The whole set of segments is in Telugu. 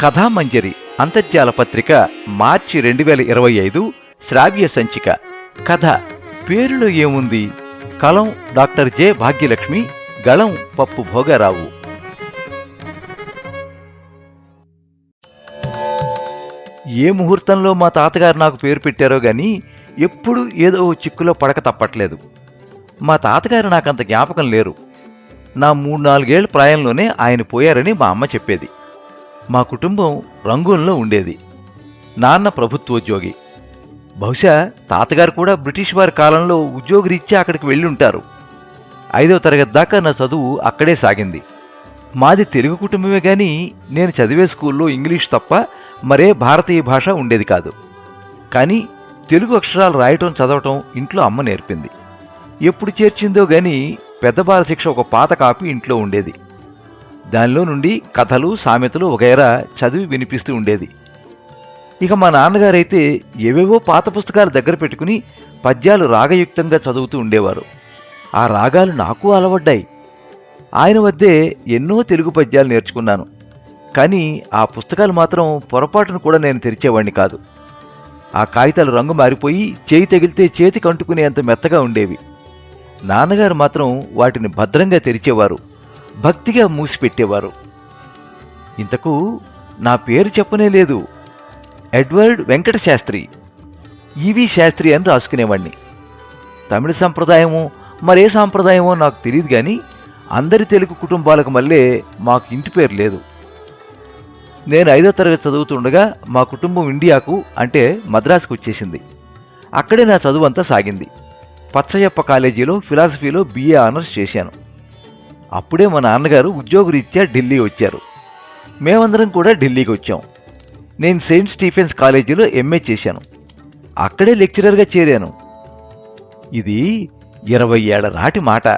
కథామంజరి అంతర్జాల పత్రిక మార్చి రెండు వేల ఇరవై ఐదు శ్రావ్య సంచిక. కథ పేరులో ఏముంది? కలం డాక్టర్ జె భాగ్యలక్ష్మి గళం పప్పు భోగారావు. ఏ ముహూర్తంలో మా తాతగారు నాకు పేరు పెట్టారో గాని ఎప్పుడు ఏదో ఓ చిక్కులో పడక తప్పట్లేదు. మా తాతగారు నాకంత జ్ఞాపకం లేరు. నా మూడు నాలుగేళ్ళ ప్రాయంలోనే ఆయన పోయారని మా అమ్మ చెప్పేది. మా కుటుంబం రంగూన్లో ఉండేది. నాన్న ప్రభుత్వోద్యోగి. బహుశా తాతగారు కూడా బ్రిటిష్ వారి కాలంలో ఉద్యోగరీత్యా అక్కడికి వెళ్ళి ఉంటారు ఐదో తరగతి దాకా నా చదువు అక్కడే సాగింది. మాది తెలుగు కుటుంబమే కానీ నేను చదివే స్కూల్లో ఇంగ్లీష్ తప్ప మరే భారతీయ భాష ఉండేది కాదు. కానీ తెలుగు అక్షరాలు రాయటం చదవటం ఇంట్లో అమ్మ నేర్పింది. ఎప్పుడు చేర్చిందో గాని పెద్ద బాలశిక్ష ఒక పాత కాపీ ఇంట్లో ఉండేది. దానిలో నుండి కథలు సామెతలు వగైరా చదివి వినిపిస్తూ ఉండేది. ఇక మా నాన్నగారైతే ఏవేవో పాత పుస్తకాలు దగ్గర పెట్టుకుని పద్యాలు రాగయుక్తంగా చదువుతూ ఉండేవారు. ఆ రాగాలు నాకు అలవడ్డాయి. ఆయన వద్దే ఎన్నో తెలుగు పద్యాలు నేర్చుకున్నాను. కానీ ఆ పుస్తకాలు మాత్రం పొరపాటును కూడా నేను తెరిచేవాణ్ణి కాదు. ఆ కాగితాలు రంగు మారిపోయి చేయి తగిలితే చేతికి అంటుకునేంత మెత్తగా ఉండేవి. నాన్నగారు మాత్రం వాటిని భద్రంగా తెరిచేవారు. భక్తిగా మూసిపెట్టేవారు. ఇంతకు నా పేరు చెప్పనే లేదు. ఎడ్వర్డ్ వెంకట శాస్త్రి ఈవి శాస్త్రి అని రాసుకునేవాణ్ణి. తమిళ సంప్రదాయము మరే సాంప్రదాయమో నాకు తెలియదు కానీ అందరి తెలుగు కుటుంబాలకు మళ్ళీ మాకు ఇంటి పేరు లేదు. నేను ఐదో తరగతి చదువుతుండగా మా కుటుంబం ఇండియాకు అంటే మద్రాసుకు వచ్చేసింది. అక్కడే నా చదువు అంతా సాగింది. పచ్చయ్యప్ప కాలేజీలో ఫిలాసఫీలో బీఏ ఆనర్స్ చేశాను. అప్పుడే మా నాన్నగారు ఉద్యోగరీత్యా ఢిల్లీ వచ్చారు. మేమందరం కూడా ఢిల్లీకి వచ్చాం. నేను సెయింట్ స్టీఫెన్స్ కాలేజీలో ఎంఏ చేశాను. అక్కడే లెక్చరర్గా చేరాను. ఇది ఇరవై ఏళ్ళ నాటి మాట.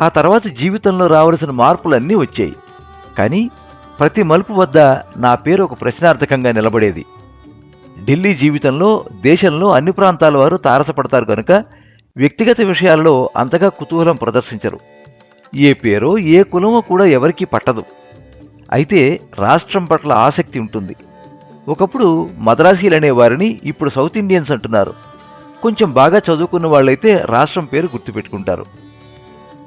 ఆ తర్వాత జీవితంలో రావలసిన మార్పులన్నీ వచ్చాయి. కానీ ప్రతి మలుపు వద్ద నా పేరు ఒక ప్రశ్నార్థకంగా నిలబడేది. ఢిల్లీ జీవితంలో దేశంలో అన్ని ప్రాంతాల వారు తారసపడతారు కనుక వ్యక్తిగత విషయాల్లో అంతగా కుతూహలం ప్రదర్శించరు. ఏ పేరో ఏ కులమో కూడా ఎవరికీ పట్టదు. అయితే రాష్ట్రం పట్ల ఆసక్తి ఉంటుంది. ఒకప్పుడు మద్రాసీలు అనే వారిని ఇప్పుడు సౌత్ ఇండియన్స్ అంటున్నారు. కొంచెం బాగా చదువుకున్న వాళ్ళైతే రాష్ట్రం పేరు గుర్తుపెట్టుకుంటారు.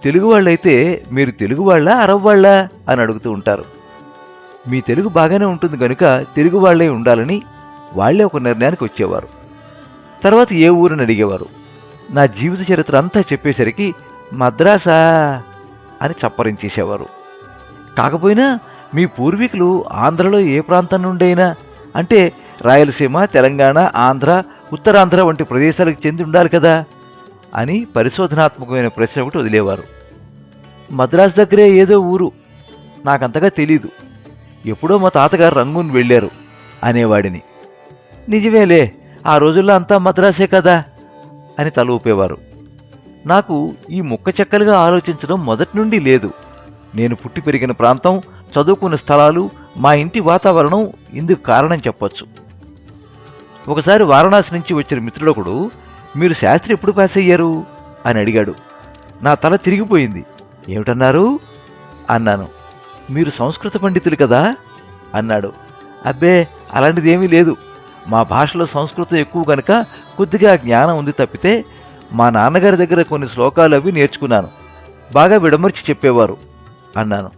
తెలుగు వాళ్ళైతే మీరు తెలుగు వాళ్ళా అరబ్ వాళ్ళా? అని అడుగుతూ ఉంటారు. మీ తెలుగు బాగానే ఉంటుంది కనుక తెలుగు వాళ్ళే ఉండాలని వాళ్ళే ఒక నిర్ణయానికి వచ్చేవారు. తర్వాత ఏ ఊరిని అడిగేవారు? నా జీవిత చరిత్ర అంతా చెప్పేసరికి మద్రాసా అని చప్పరించేసేవారు కాకపోయినా మీ పూర్వీకులు ఆంధ్రలో ఏ ప్రాంతం నుండైనా అంటే రాయలసీమ తెలంగాణ ఆంధ్ర ఉత్తరాంధ్ర వంటి ప్రదేశాలకు చెంది ఉండాలి కదా అని పరిశోధనాత్మకమైన ప్రశ్న ఒకటి వదిలేవారు. మద్రాసు దగ్గరే ఏదో ఊరు. నాకంతగా తెలీదు. ఎప్పుడో మా తాతగారు రంగూన్ వెళ్ళారు అనేవాడిని. నిజమేలే ఆ రోజుల్లో అంతా మద్రాసే కదా అని తల ఊపేవారు నాకు ఈ ముక్క చెక్కలుగా ఆలోచించడం మొదటి నుండి లేదు. నేను పుట్టి పెరిగిన ప్రాంతం చదువుకున్న స్థలాలు మా ఇంటి వాతావరణం ఇందుకు కారణం చెప్పొచ్చు. ఒకసారి వారణాసి నుంచి వచ్చిన మిత్రుడొకడు మీరు శాస్త్రి ఎప్పుడు పాస్ అయ్యారు? అని అడిగాడు. నా తల తిరిగిపోయింది. ఏమిటన్నారు? అన్నాను. మీరు సంస్కృత పండితులు కదా? అన్నాడు. అబ్బే అలాంటిదేమీ లేదు. మా భాషలో సంస్కృతం ఎక్కువ కనుక కొద్దిగా జ్ఞానం ఉంది తప్పితే మా నాన్నగారి దగ్గర కొన్ని శ్లోకాలు అవి నేర్చుకున్నాను. బాగా విడమర్చి చెప్పేవారు అన్నాను.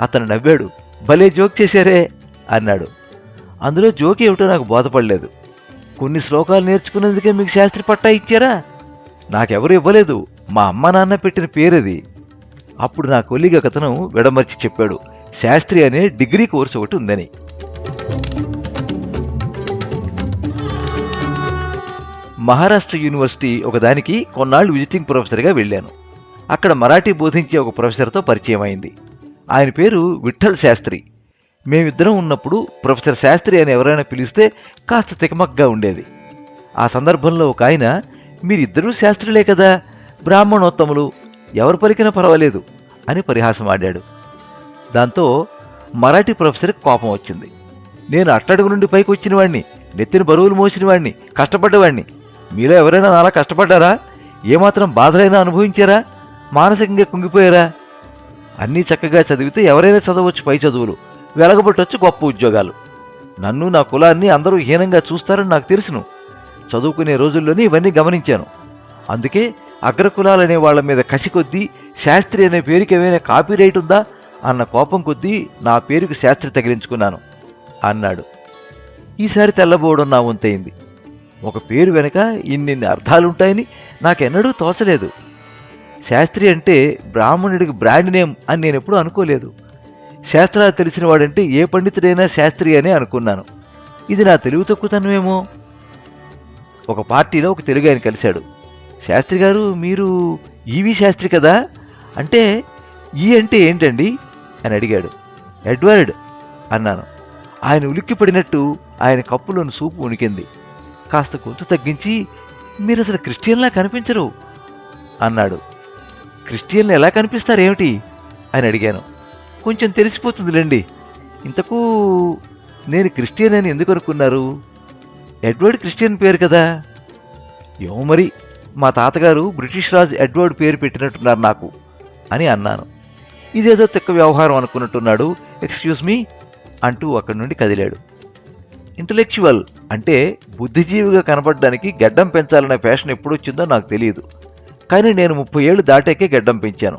అతను నవ్వాడు. భలే జోక్ చేశారే అన్నాడు. అందులో జోక్ ఏమిటో నాకు బోధపడలేదు. కొన్ని శ్లోకాలు నేర్చుకున్నందుకే మీకు శాస్త్రి పట్టా ఇచ్చారా? నాకెవరు ఇవ్వలేదు. మా అమ్మ నాన్న పెట్టిన పేరది. అప్పుడు నా కొలిగ కథను విడమర్చి చెప్పాడు. శాస్త్రి అనే డిగ్రీ కోర్సు ఒకటి ఉందని. మహారాష్ట్ర యూనివర్సిటీ ఒకదానికి కొన్నాళ్ళు విజిటింగ్ ప్రొఫెసర్గా వెళ్ళాను. అక్కడ మరాఠీ బోధించే ఒక ప్రొఫెసర్తో పరిచయం అయింది ఆయన పేరు విఠల్ శాస్త్రి. మేమిద్దరం ఉన్నప్పుడు ప్రొఫెసర్ శాస్త్రి అని ఎవరైనా పిలిస్తే కాస్త తికమక్గా ఉండేది. ఆ సందర్భంలో ఒక ఆయన మీరిద్దరూ శాస్త్రులే కదా బ్రాహ్మణోత్తములు ఎవరు పలికినా పర్వాలేదు అని పరిహాసం ఆడాడు. దాంతో మరాఠీ ప్రొఫెసర్కి కోపం వచ్చింది. నేను అట్టడుగు నుండి పైకి వచ్చినవాణ్ణి నెత్తిన బరువులు మోసినవాడిని కష్టపడ్డవాడిని మీలో ఎవరైనా అలా కష్టపడ్డారా? ఏమాత్రం బాధలైనా అనుభవించారా? మానసికంగా కుంగిపోయారా? అన్నీ చక్కగా చదివితే ఎవరైనా చదవచ్చు పై చదువులు. వెలగబట్టొచ్చు గొప్ప ఉద్యోగాలు. నన్ను నా కులాన్ని అందరూ హీనంగా చూస్తారని నాకు తెలుసును. చదువుకునే రోజుల్లోనే ఇవన్నీ గమనించాను. అందుకే అగ్రకులాలనే వాళ్ళ మీద కసి కొద్దీ శాస్త్రి అనే పేరుకి ఏమైనా కాపీరైట్ ఉందా? అన్న కోపం కొద్దీ నా పేరుకు శాస్త్రి తగిలించుకున్నాను అన్నాడు. ఈసారి తెల్లబోవడం నా వంతైంది ఒక పేరు వెనుక ఇన్నిన్ని అర్థాలుంటాయని నాకెన్నడూ తోచలేదు. శాస్త్రి అంటే బ్రాహ్మణుడికి బ్రాండ్ నేమ్ అని నేను ఎప్పుడూ అనుకోలేదు. శాస్త్రాలు తెలిసిన వాడంటే ఏ పండితుడైనా శాస్త్రి అనే అనుకున్నాను. ఇది నా తెలుగు తక్కువతనమేమో? ఒక పార్టీలో ఒక తెలుగు ఆయన కలిశాడు. శాస్త్రి గారు మీరు ఈవి శాస్త్రి కదా? అంటే ఈ అంటే ఏంటండి? అని అడిగాడు. ఎడ్వర్డ్ అన్నాను. ఆయన ఉలిక్కి పడినట్టు ఆయన కప్పులోని సూపు ఉనికింది కాస్త గొంతు తగ్గించి మీరు అసలు క్రిస్టియన్లా కనిపించరు అన్నాడు. క్రిస్టియన్లు ఎలా కనిపిస్తారేమిటి? అని అడిగాను. కొంచెం తెలిసిపోతుందిలేండి. ఇంతకు నేను క్రిస్టియన్ అని ఎందుకు అనుకున్నారు? ఎడ్వర్డ్ క్రిస్టియన్ పేరు కదా. ఏమో మరి మా తాతగారు బ్రిటిష్ రాజు ఎడ్వర్డ్ పేరు పెట్టినట్టున్నారు నాకు అని అన్నాను. ఇదేదో తిక్క వ్యవహారం అనుకున్నట్టున్నాడు ఎక్స్క్యూజ్ మీ అంటూ అక్కడి నుండి కదిలాడు. ఇంటలెక్చువల్ అంటే బుద్ధిజీవిగా కనపడడానికి గడ్డం పెంచాలనే ఫ్యాషన్ ఎప్పుడు వచ్చిందో నాకు తెలియదు. కానీ నేను ముప్పై ఏళ్ళు దాటాకే గడ్డం పెంచాను.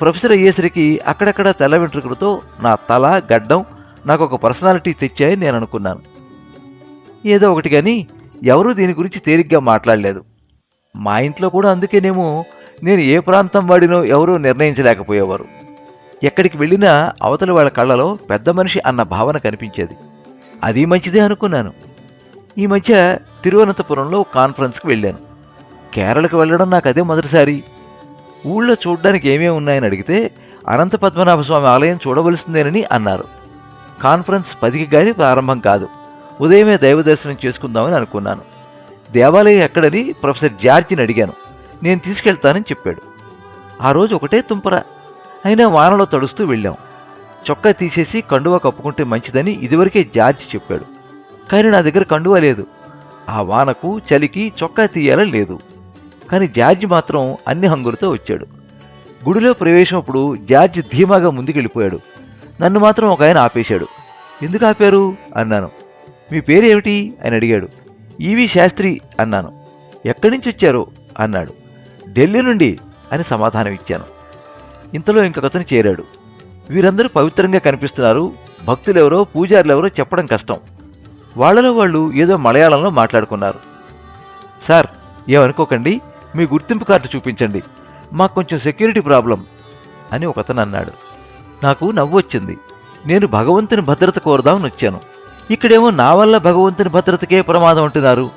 ప్రొఫెసర్ అయ్యేసరికి అక్కడక్కడ తెల్ల వెంట్రుకలతో నా తల గడ్డం నాకు ఒక పర్సనాలిటీ తెచ్చాయని నేను అనుకున్నాను. ఏదో ఒకటి కానీ ఎవరూ దీని గురించి తేలిగ్గా మాట్లాడలేదు. మా ఇంట్లో కూడా అందుకేనేమో నేను ఏ ప్రాంతం వాడినో ఎవరూ నిర్ణయించలేకపోయేవారు. ఎక్కడికి వెళ్ళినా అవతల వాళ్ళ కళ్ళలో పెద్ద మనిషి అన్న భావన కనిపించేది. అది మంచిదే అనుకున్నాను. ఈ మధ్య తిరువనంతపురంలో కాన్ఫరెన్స్కి వెళ్ళాను. కేరళకు వెళ్ళడం నాకు అదే మొదటిసారి. ఊళ్ళో చూడడానికి ఏమేమి ఉన్నాయని అడిగితే అనంత పద్మనాభ స్వామి ఆలయం చూడవలసిందేనని అన్నారు. కాన్ఫరెన్స్ పదికి కానీ ప్రారంభం కాదు. ఉదయమే దైవ దర్శనం చేసుకుందామని అనుకున్నాను. దేవాలయం ఎక్కడని ప్రొఫెసర్ జార్జిని అడిగాను. నేను తీసుకెళ్తానని చెప్పాడు. ఆ రోజు ఒకటే తుంపర. అయినా వానలో తడుస్తూ వెళ్ళాం. చొక్కా తీసేసి కండువా కప్పుకుంటే మంచిదని ఇదివరకే జార్జి చెప్పాడు. కానీ నా దగ్గర కండువా లేదు. ఆ వానకు చలికి చొక్కా తీయాలని లేదు. కానీ జార్జ్ మాత్రం అన్ని హంగులతో వచ్చాడు. గుడిలో ప్రవేశం అప్పుడు జార్జి ధీమాగా ముందుకెళ్ళిపోయాడు. నన్ను మాత్రం ఒక ఆయన ఆపేశాడు. ఎందుకు ఆపారు? అన్నాను. మీ పేరు ఏమిటి అని అడిగాడు. ఈవి శాస్త్రి అన్నాను. ఎక్కడి నుంచి వచ్చారు? అన్నాడు. ఢిల్లీ నుండి అని సమాధానం ఇచ్చాను ఇంతలో ఇంకొకతను చేరాడు. వీరందరూ పవిత్రంగా కనిపిస్తున్నారు. భక్తులెవరో పూజారులెవరో చెప్పడం కష్టం. వాళ్ళలో వాళ్ళు ఏదో మలయాళంలో మాట్లాడుకున్నారు. సార్ ఏమనుకోకండి మీ గుర్తింపు కార్డు చూపించండి. మాకు కొంచెం సెక్యూరిటీ ప్రాబ్లం అని ఒకతను అన్నాడు. నాకు నవ్వు వచ్చింది. నేను భగవంతుని భద్రత కోరదామని వచ్చాను. ఇక్కడేమో నా వల్ల భగవంతుని భద్రతకే ప్రమాదం అంటున్నారు.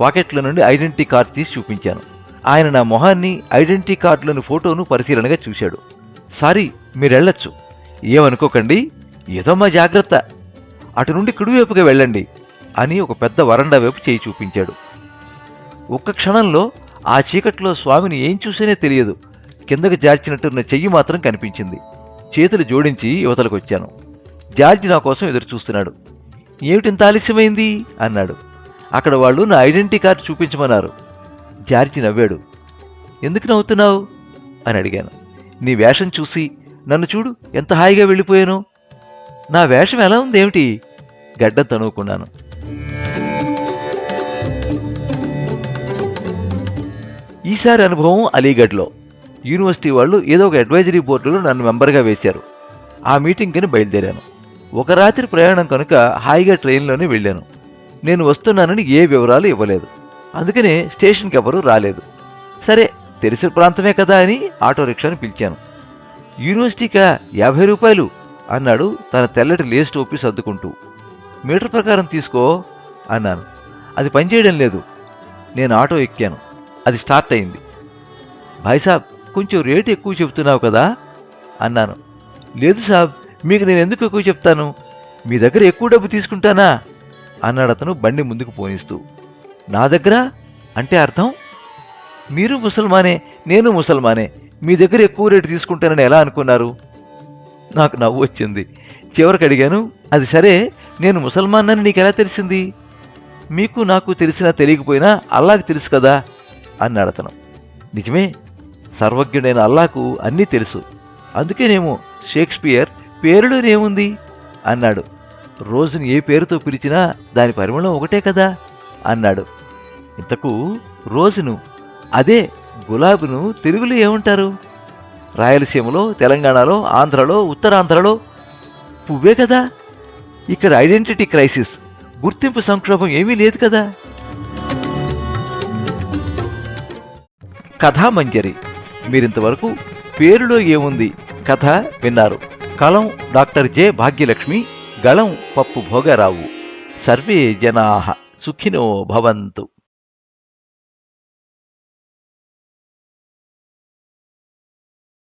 పాకెట్ల నుండి ఐడెంటిటీ కార్డు తీసి చూపించాను. ఆయన నా మొహాన్ని ఐడెంటిటీ కార్డులోని ఫోటోను పరిశీలనగా చూశాడు. సారీ మీరెళ్ళొచ్చు. ఏమనుకోకండి ఏదో మా జాగ్రత్త. అటు నుండి కుడివైపుగా వెళ్ళండి అని ఒక పెద్ద వరండా వైపు చేయి చూపించాడు. ఒక్క క్షణంలో ఆ చీకట్లో స్వామిని ఏం చూసేనే తెలియదు. కిందకు జార్చినట్టున్న చెయ్యి మాత్రం కనిపించింది. చేతులు జోడించి యువతలకు వచ్చాను జార్జి నా కోసం ఎదురు చూస్తున్నాడు ఏమిటింత ఆలస్యమైంది? అన్నాడు. అక్కడ వాళ్ళు నా ఐడెంటిటీ కార్డు చూపించమన్నారు. జార్జి నవ్వాడు. ఎందుకు నవ్వుతున్నావు? అని అడిగాను. నీ వేషం చూసి నన్ను చూడు ఎంత హాయిగా వెళ్ళిపోయాను. నా వేషం ఎలా ఉంది ఏమిటి? గడ్డం తనువుకున్నాను. ఈసారి అనుభవం అలీగఢ్లో. యూనివర్సిటీ వాళ్ళు ఏదో ఒక అడ్వైజరీ బోర్డులో నన్ను మెంబర్గా వేశారు. ఆ మీటింగ్కి బయలుదేరాను. ఒక రాత్రి ప్రయాణం కనుక హాయిగా ట్రైన్లోనే వెళ్ళాను. నేను వస్తున్నానని ఏ వివరాలు ఇవ్వలేదు. అందుకనే స్టేషన్కి ఎవరు రాలేదు. సరే తెలిసిన ప్రాంతమే కదా అని ఆటో రిక్షాను పిలిచాను. యూనివర్సిటీకా యాభై రూపాయలు అన్నాడు తన తెల్లటి లేస్ట్ ఒప్పి సర్దుకుంటూ. మీటర్ ప్రకారం తీసుకో అన్నాను. అది పనిచేయడం లేదు. నేను ఆటో ఎక్కాను. అది స్టార్ట్ అయింది. భాయ్ సాబ్ కొంచెం రేటు ఎక్కువ చెప్తున్నావు కదా అన్నాను. లేదు సాబ్ మీకు నేను ఎందుకు ఎక్కువ చెప్తాను? మీ దగ్గర ఎక్కువ డబ్బు తీసుకుంటానా? అన్నాడు అతను బండి ముందుకు పోనిస్తూ. నా దగ్గర? అంటే అర్థం? మీరు ముసల్మానే నేను ముసల్మానే. మీ దగ్గర ఎక్కువ రేటు తీసుకుంటానని ఎలా అనుకున్నారు? నాకు నవ్వు వచ్చింది. చివరికి అడిగాను అది సరే నేను ముసల్మాన్నని నీకు ఎలా తెలిసింది? మీకు నాకు తెలిసినా తెలియకపోయినా అల్లాకు తెలుసు కదా అన్నాడు అతను. నిజమే సర్వజ్ఞుడైన అల్లాకు అన్నీ తెలుసు. అందుకేనేమో షేక్స్పియర్ పేరులోనేముంది అన్నాడు. రోజుని ఏ పేరుతో పిలిచినా దాని పరిమళం ఒకటే కదా అన్నాడు. ఇంతకు రోజును అదే గులాబీను తెలుగులో ఏమంటారు? రాయలసీమలో తెలంగాణలో ఆంధ్రలో ఉత్తరాంధ్రలో పువ్వే కదా. ఇక్కడ ఐడెంటిటీ క్రైసిస్ గుర్తింపు సంక్షోభం ఏమీ లేదు కదా. కథామంజరి మీరింతవరకు పేరులో ఏముంది కథ విన్నారు. కలం డాక్టర్ జె భాగ్యలక్ష్మి గళం పప్పు భోగరావు. సర్వే జనా సుఖినో భవంతు.